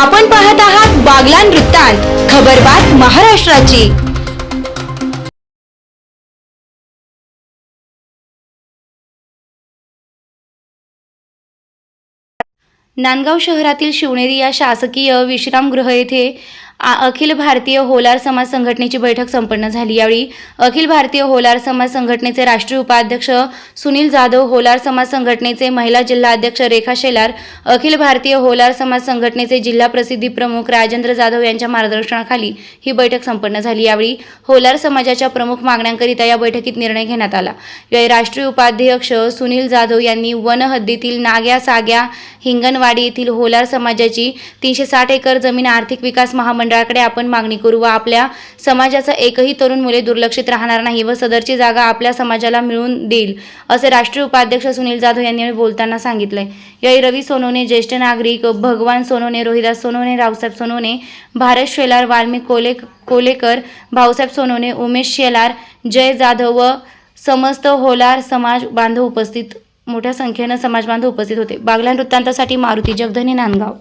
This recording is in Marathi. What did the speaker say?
आपण पाहत आहात बागलान वृत्तांत खबरबात महाराष्ट्राची. नांदगाव शहरातील शिवनेरी या शासकीय विश्रामगृह येथे अखिल भारतीय होलार समाज संघटनेची बैठक संपन्न झाली. यावेळी अखिल भारतीय होलार समाज संघटनेचे राष्ट्रीय उपाध्यक्ष सुनील जाधव होलार समाज संघटनेचे महिला जिल्हा अध्यक्ष रेखा शेलार अखिल भारतीय होलार समाज संघटनेचे जिल्हा प्रसिद्धी प्रमुख राजेंद्र जाधव यांच्या मार्गदर्शनाखाली ही बैठक संपन्न झाली. यावेळी होलार समाजाच्या प्रमुख मागण्यांकरिता या बैठकीत निर्णय घेण्यात आला. यावेळी राष्ट्रीय उपाध्यक्ष सुनील जाधव यांनी वन हद्दीतील नाग्या साग्या हिंगणवाडी येथील होलार समाजाची तीनशे साठ एकर जमीन आर्थिक विकास महामंडळ मंडळाकडे आपण मागणी करू व आपल्या समाजाचा एकही तरुण मुले दुर्लक्षित राहणार नाही व सदरची जागा आपल्या समाजाला मिळवून देईल असे राष्ट्रीय उपाध्यक्ष सुनील जाधव यांनी बोलताना सांगितलंय. यावेळी रवी सोनवणे ज्येष्ठ नागरिक भगवान सोनवणे रोहिदास सोनवणे रावसाहेब सोनवणे भारत शेलार वाल्मिक कोले कोलेकर भाऊसाहेब सोनवणे उमेश शेलार जय जाधव व समस्त होलार समाज बांधव उपस्थित मोठ्या संख्येनं समाज बांधव उपस्थित होते. बागला वृत्तांतासाठी मारुती जगधने नांदगाव.